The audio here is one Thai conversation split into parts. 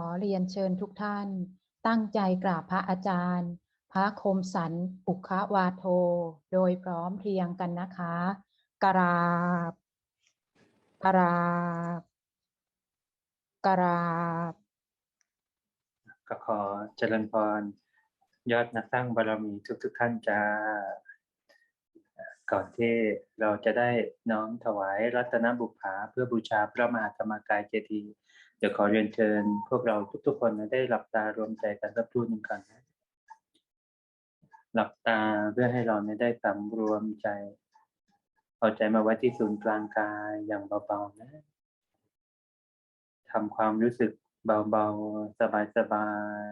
ขอเรียนเชิญทุกท่าน ตั้งใจกราบพระอาจารย์ พระคมสันปุคควาโท โดยพร้อมเพรียงกันนะคะ กราบ กราบ กราบ ก็ขอเจริญพร ยอดนักสร้างบารมีทุกทุกๆท่านจะก่อนที่เราจะได้น้อมถวายรัตนบุพภาเพื่อบูชาพระมหาธรรมกายเจดีย์ เดี๋ยวขอเรียนเชิญพวกเราทุกๆคนได้หลับตารวมใจกันสักครู่หนึ่งก่อนนะหลับตาเพื่อให้เราเนี่ยได้สำรวมใจ เอาใจมาไว้ที่ศูนย์กลางกายอย่างเบาๆนะทำความรู้สึกเบาๆ สบา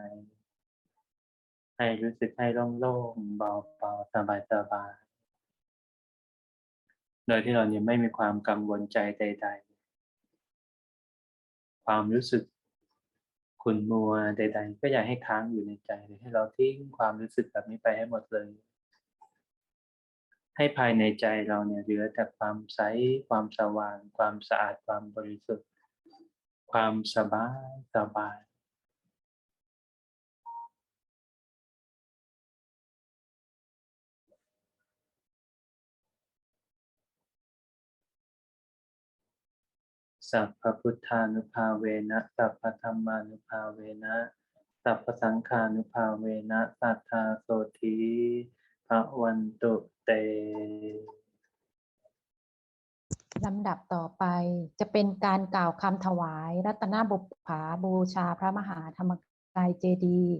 ยๆ ให้รู้สึกให้โล่งๆ เบาๆ สบายๆ โดยที่เรายังไม่มีความกังวลใจใด ๆ ความรู้สึกขุ่นมัวใด ๆ ก็อย่าให้ค้างอยู่ในใจเลยให้เราทิ้งความรู้สึกแบบนี้ไปให้หมดเลย ให้ภายในใจเราเนี่ยเหลือแต่ความใสความสว่าง ความสะอาดความบริสุทธิ์ ความสบายสบาย สัพพพุทธานุภาเวนะสัพพธรรมานุภาเวนะสัพพสังฆานุภาเวนะสัทธาโสธีพระวันตุเตลำดับต่อไปจะเป็นการกล่าวคำถวาย รัตนบุพภาบูชาพระมหาธรรมกายเจดีย์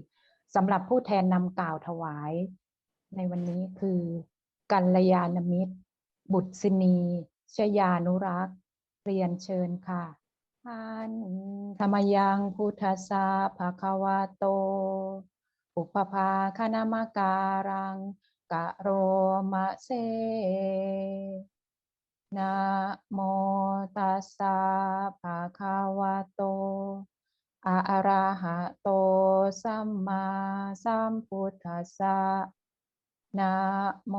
สำหรับผู้แทนนำกล่าวถวาย ในวันนี้คือ กัลยาณมิตร บุตรศินีชยานุรักษ์ เรียนเชิญค่ะอันธรรมยังพุทธสสะภะควะโต อุปภาคณามการังกะโรมะเซนะโมตัสสะภะคะวะโต อะระหะโต สัมมาสัมพุทธัสสะนะโม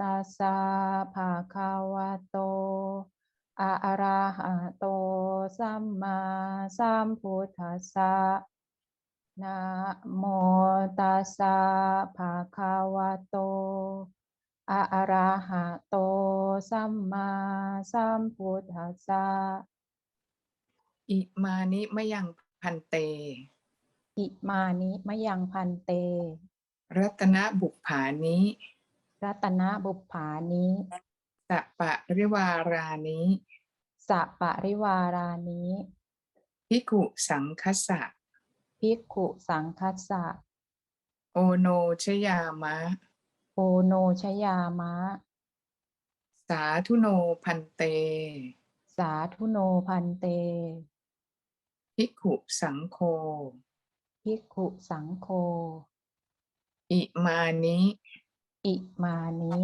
ตัสสะภะคะวะโต อะระหะโตสัมมาสัมพุทธัสสะนะโมตัสสะภะคะวะโตอะระหะโตสัมมาสัมพุทธัสสะอิมานิมะยังพันเต อิมานิมะยังพันเต รัตนบุพภานิรัตนบุพภานิสะปะริวารานิ สะปะริวารานิพิกุสังคสะภิกขุสังคัสสะโอโนชยามะ โอโนชยามะ สาธุโนพันเต สาธุโนพันเตพิกุสังโฆภิกขุสังโฆอิมานิ อิมานิ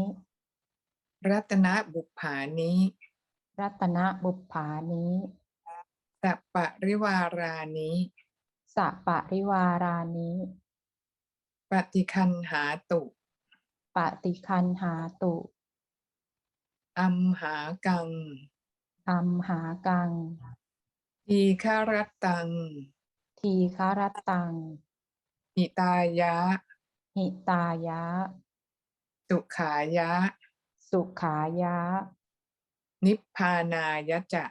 รัตนบุพภานิ รัตนบุพภานิสะปะริวารานิสะปะริวารานิปฏิคันหาตุ ปฏิคันหาตุอัมหากังอัมหากัง ทีฆารัตตัง ทีคารตัง หิตายะ หิตายะ สุขายะ สุขายะ นิพพานายะจะ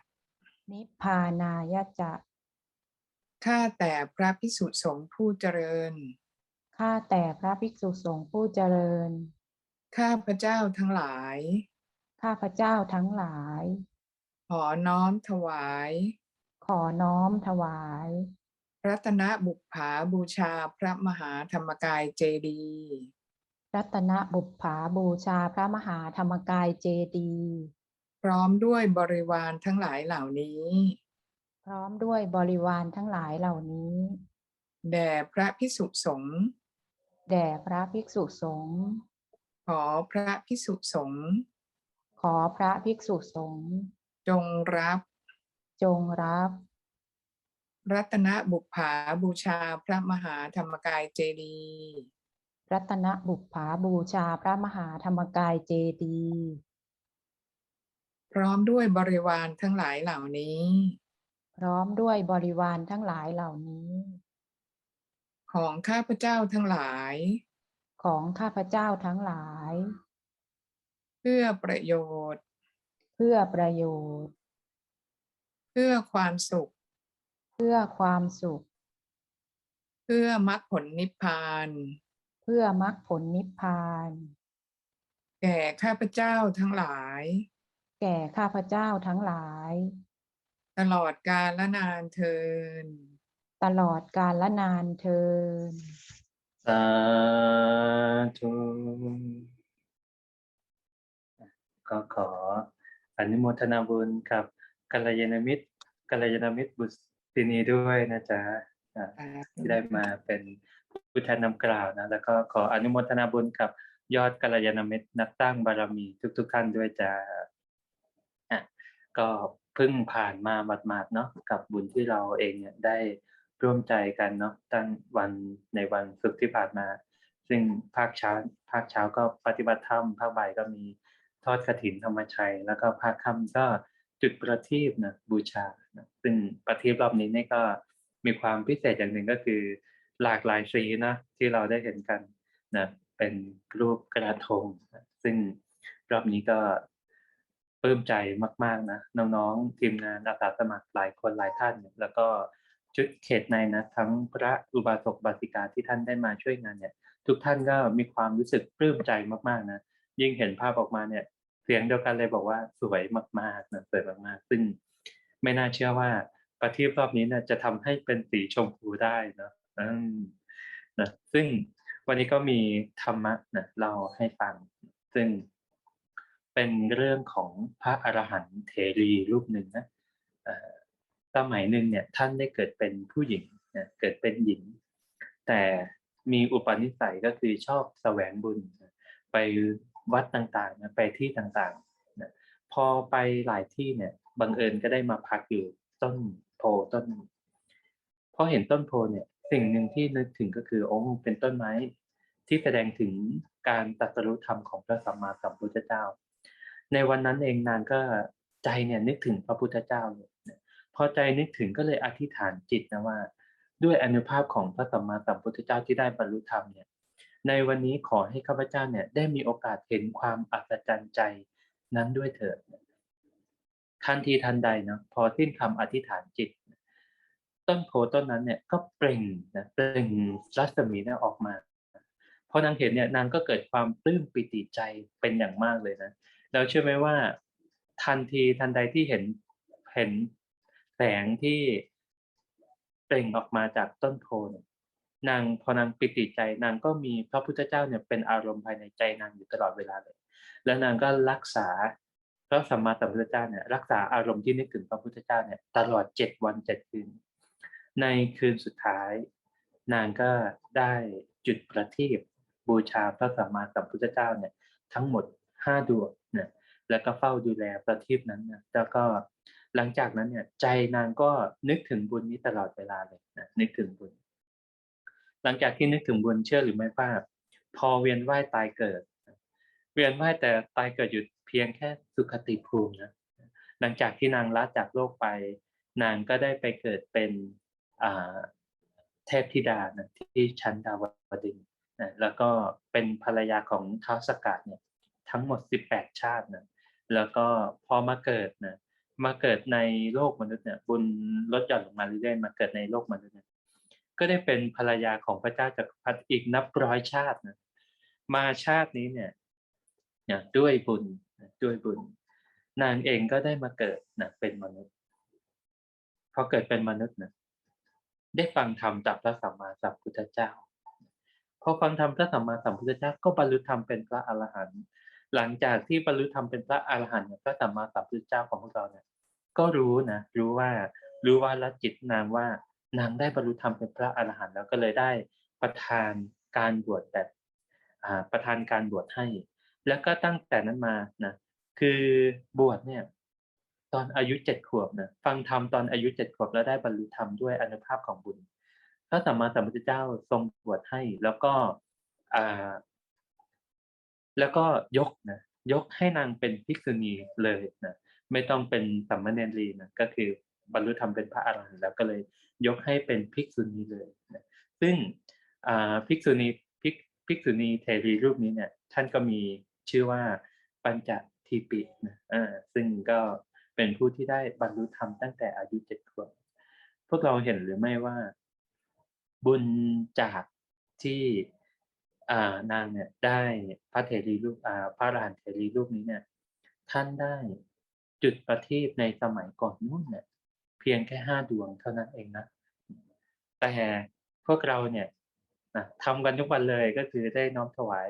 นิพพานายะจะ ข้าแต่พระพิสุสงฆ์ผู้เจริญ ข้าแต่พระภิกษุสงฆ์ผู้เจริญ ข้าพระเจ้าทั้งหลาย ข้าพเจ้าทั้งหลาย ขอน้อมถวาย ขอน้อมถวาย รัตนบุพภาบูชาพระมหาธรรมกายเจดีย์รัตนบุพภาบูชาพระมหาธรรมกายเจดีย์ พร้อมด้วยบริวารทั้งหลายเหล่านี้ พร้อมด้วยบริวารทั้งหลายเหล่านี้ แด่พระพิสุสงฆ์แด่พระภิกษุสงฆ์ขอพระพิสุสงฆ์ขอพระภิกษุสงฆ์จงรับ จงรับ รัตนบุพภาบูชาพระมหาธรรมกายเจดีย์รัตนบุพภาบูชาพระมหาธรรมกายเจดีย์ พร้อมด้วยบริวารทั้งหลายเหล่านี้ พร้อมด้วยบริวารทั้งหลายเหล่านี้ ของข้าพเจ้าทั้งหลาย ของข้าพเจ้าทั้งหลาย เพื่อประโยชน์ เพื่อประโยชน์ เพื่อความสุข เพื่อความสุข เพื่อมรรคผลนิพพาน เพื่อมรรคผลนิพพาน แก่ข้าพเจ้าทั้งหลาย แก่ข้าพเจ้าทั้งหลาย ตลอดกาลนานเทิน ตลอดกาลละนานเทิน สาธุก็ขออนุโมทนาบุญกับกัลยาณมิตรกัลยาณมิตรบุตรีนีด้วยนะจ๊ะอะที่ได้มาเป็นผู้แทนนำกล่าวนะ แล้วก็ขออนุโมทนาบุญกับยอดกัลยาณมิตรนักตั้งบารมีทุก ๆ ท่านด้วยจ้ะอะ ก็เพิ่งผ่านมาหมาดๆเนาะกับบุญที่เราเองเนี่ยได้ร่วมใจกันเนาะตั้งวันในวันศุกร์ที่ผ่านมา ซึ่งภาคเช้าภาคเช้าก็ปฏิบัติธรรมภาคบ่ายก็มีทอดกฐินธรรมชัย แล้วก็ภาคค่ำก็จุดประทีปนะบูชานะซึ่งประทีปรอบนี้นี่ก็มีความพิเศษอย่างหนึ่งก็คือหลากหลายสีนะที่เราได้เห็นกันนะเป็นรูปกระทงนะซึ่งรอบนี้ก็ ปลื้มใจมาก ๆนะน้องๆทีมงานอาสาสมัครหลายคนหลายท่านเนี่ยแล้วก็ชุดเขตในนะทั้งพระอุบาสกบาสิกาที่ท่านได้มาช่วยงานเนี่ยทุกท่านก็มีความรู้สึกปลื้มใจมากๆนะยิ่งเห็นภาพออกมาเนี่ยเสียงเดียวกันเลยบอกว่าสวยมากๆนะสวยมากๆ ซึ่งไม่น่าเชื่อว่าประทีปรอบนี้นี่ยจะทำให้เป็นสีชมพูได้เนะนะซึ่งวันนี้ก็มีธรรมะนะเราให้ฟัง ซึ่ง เป็นเรื่องของพระอรหันต์เถรีรูปหนึ่งนะต่อสมัยหนึ่งเนี่ยท่านได้เกิดเป็นผู้หญิงเกิดเป็นหญิง แต่มีอุปนิสัยก็คือชอบแสวงบุญ ไปวัดต่างๆไปที่ต่างๆ พอไปหลายที่เนี่ยบังเอิญก็ได้มาพักอยู่ต้นโพต้นพอเห็นต้นโพเนี่ยสิ่งหนึ่งที่นึกถึงก็คือโอ้เป็นต้นไม้ที่แสดงถึงการตรัสรู้ธรรมของพระสัมมาสัมพุทธเจ้า ในวันนั้นเองนางก็ใจเนี่ยนึกถึงพระพุทธเจ้าเลยพอใจนึกถึงก็เลยอธิษฐานจิตนะว่า ด้วยอนุภาพของพระสัมมาสัมพุทธเจ้าที่ได้บรรลุธรรมเนี่ยในวันนี้ขอให้ข้าพเจ้าเนี่ยได้มีโอกาสเห็นความอัศจรรย์ใจนั้นด้วยเถิดทันทีทันใดเนาะพอสิ้นคำอธิษฐานจิต ต้นโพต้นนั้นเนี่ยก็เปล่งนะเปล่งรัศมีเนี่ยออกมาพอนางเห็นเนี่ยนางก็เกิดความปลื้มปิติใจเป็นอย่างมากเลยนะ แล้วเชื่อไหมว่า ทันทีทันใดที่เห็นเห็นแสงที่เปล่งออกมาจากต้นโพนนางพอนางปิติใจ นางก็มีพระพุทธเจ้าเนี่ยเป็นอารมณ์ภายในใจนางอยู่ตลอดเวลาเลย แล้วนางก็รักษาพระสัมมาสัมพุทธเจ้าเนี่ยรักษาอารมณ์ที่นึกถึงพระพุทธเจ้าเนี่ยตลอดเจ็ดวันเจ็ดคืน ในคืนสุดท้าย นางก็ได้จุดประทีปบูชาพระสัมมาสัมพุทธเจ้าเนี่ยทั้งหมด ห้าดวงนี่ยแล้วก็เฝ้าดูแลประทีปนั้นนะแล้วก็หลังจากนั้นเนี่ย ใจนางก็นึกถึงบุญนี้ตลอดเวลาเลยนะนึกถึงบุญ หลังจากที่นึกถึงบุญเชื่อหรือไม่ว่าพอเวียนว่ายตายเกิด เวียนว่ายแต่ตายเกิดอยู่เพียงแค่สุขติภูมินะหลังจากที่นางละจากโลกไป นางก็ได้ไปเกิดเป็นเทพธิดานะที่ชั้นดาวดึงนะแล้วก็เป็นภรรยาของท้าวสกัดเนี่ย ทั้งหมด 18 ชาตินะแล้วก็พอมาเกิดนะมาเกิดในโลกมนุษย์เนี่ยบุญลดหย่อนลงมาเรื่อยๆมาเกิดในโลกมนุษย์เนี่ยก็ได้เป็นภรรยาของพระเจ้าจักรพรรดิอีกนับร้อยชาตินะมาชาตินี้เนี่ยเนี่ยด้วยบุญนะด้วยบุญ นางเองก็ได้มาเกิดนะเป็นมนุษย์พอเกิดเป็นมนุษย์นะได้ฟังธรรมจากพระสัมมาสัมพุทธเจ้าพอฟังธรรมพระสัมมาสัมพุทธเจ้าก็บรรลุธรรมเป็นพระอรหันต์ หลังจากที่บรรลุธรรมเป็นพระอรหันต์เนี่ยพระสัมมาสัมพุทธเจ้าของพวกเราเนี่ย ก็รู้นะรู้ว่ารู้ว่าละจิตนางว่านางได้บรรลุธรรมเป็นพระอรหันต์แล้วก็เลยได้ประทานการบวชแบบอ่ประทานการบวชให้ แล้วก็ตั้งแต่นั้นมานะคือบวชเนี่ย ตอนอายุเจ็ดขวบนะฟังธรรมตอนอายุเจ็ดขวบแล้วได้บรรลุธรรมด้วยอนุภาพของบุญพระสัมมาสัมพุทธเจ้าทรงบวชให้ แล้วก็อ่า แล้วก็ยกนะยกให้นางเป็นภิกษุณีเลยนะไม่ต้องเป็นสัมมาเนรีนะก็คือบรรลุธรรมเป็นพระอรหันต์แล้วก็เลยยกให้เป็นภิกษุณีเลยนะซึ่งภิกษุณีภิกภิกษุณีเทรีรูปนี้เนี่ยท่านก็มีชื่อว่าปัญจทีปินะอ่าซึ่งก็เป็นผู้ที่ได้บรรลุธรรมตั้งแต่อายุเจ็ดขวบพวกเราเห็นหรือไม่ว่า บุญจากที่ นางเนี่ยได้พระเทรีรูปอ่าพระอรหันต์เทรีรูปนี้เนี่ยท่านได้จุดประทีปในสมัยก่อนนู่นเนี่ยเพียงแค่ห้าดวงเท่านั้นเองนะ แต่พวกเราเนี่ยนะทำกันทุกวันเลยก็คือได้น้อมถวาย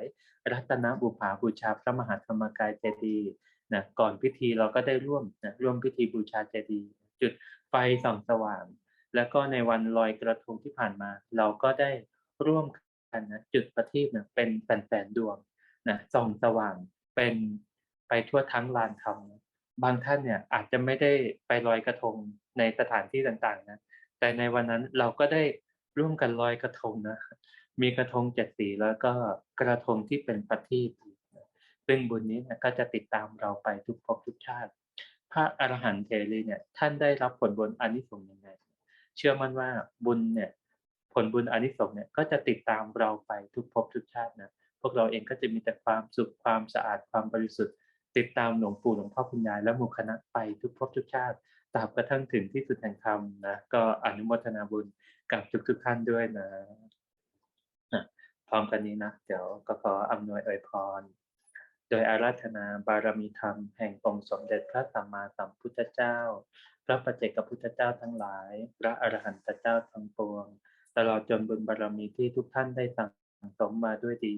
รัตนบุภาบูชาพระมหาธรรมกายเจดีย์นะก่อนพิธีเราก็ได้ร่วมนะร่วมพิธีบูชาเจดีย์จุดไฟส่องสว่าง แล้วก็ในวันลอยกระทงที่ผ่านมา เราก็ได้ร่วม กันนะจุดประทีปเนี่ยเป็นแสนๆดวงนะส่องสว่างเป็นไปทั่วทั้งลานธรรมบางท่านเนี่ยอาจจะไม่ได้ไปลอยกระทงในสถานที่ต่างๆนะแต่ในวันนั้นเราก็ได้ร่วมกันลอยกระทงนะมีกระทงเจ็ดสีแล้วก็กระทงที่เป็นประทีปซึ่งบุญนี้เนี่ยก็จะติดตามเราไปทุกภพทุกชาติ พระอรหันต์เทรีเนี่ยท่านได้รับผลบุญอนิสงส์ยังไง เชื่อมั่นว่าบุญเนี่ย ผลบุญอนิสงส์เนี่ยก็จะติดตามเราไปทุกภพทุกชาตินะพวกเราเองก็จะมีแต่ความสุขความสะอาดความบริสุทธิ์ ติดตามหลวงปู่หลวงพ่อคุณยายและหมู่คณะไปทุกภพทุกชาติตราบกระทั่งถึงที่สุดแห่งธรรมนะก็อนุโมทนาบุญกับทุกทุกท่านด้วยนะนะพร้อมกันนี้นะเดี๋ยวก็ขออำนวยอวยพร โดยอาราธนาบารมีธรรมแห่งองค์สมเด็จพระสัมมาสัมพุทธเจ้า พระปัจเจกพุทธเจ้าทั้งหลาย พระอรหันตเจ้าทั้งปวง ตลอดจนบุญบารมีที่ทุกท่านได้สั่งสมมาด้วยดี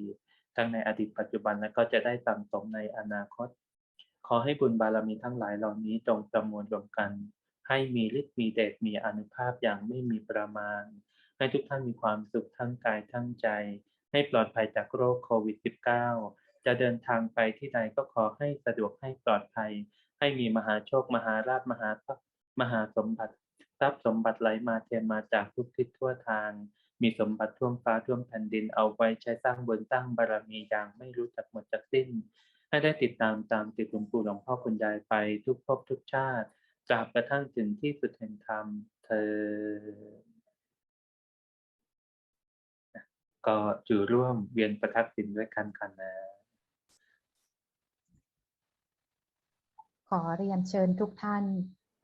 ทั้งในอดีตปัจจุบันและก็จะได้สั่งสมในอนาคต ขอให้บุญบารมีทั้งหลายเหล่านี้จงประมวลรวมกัน ให้มีฤทธิ์มีเดชมีอนุภาพอย่างไม่มีประมาณ ให้ทุกท่านมีความสุขทั้งกายทั้งใจ ให้ปลอดภัยจากโรคโควิด -19 จะเดินทางไปที่ใดก็ขอให้สะดวกให้ปลอดภัย ให้มีมหาโชคมหาราภมหาทรัพย์มหาสมบัติ ทรัพย์สมบัติไหลมาเทมาจากทุกทิศทั่วทาง มีสมบัติท่วมฟ้าท่วมแผ่นดินเอาไว้ใช้สร้างบุญสร้างบารมีอย่างไม่รู้จักหมดจักสิ้น ให้ได้ติดตามตามติดหลวงปู่หลวงพ่อคุณยายไปทุกภพทุกชาติตราบกระทั่งถึงที่สุดแห่งธรรมเธอ ก็อยู่ร่วมเวียนประทักษิณด้วยกันกันนะขอเรียนเชิญทุกท่าน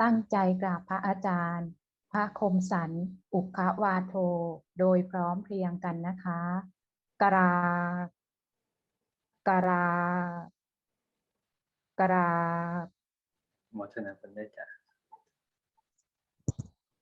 ตั้งใจกราบพระอาจารย์ พระคมสัน อุคาวาโท โดยพร้อมเพรียงกันนะคะ กรากรากราบโมทนาบุญด้จ้ะ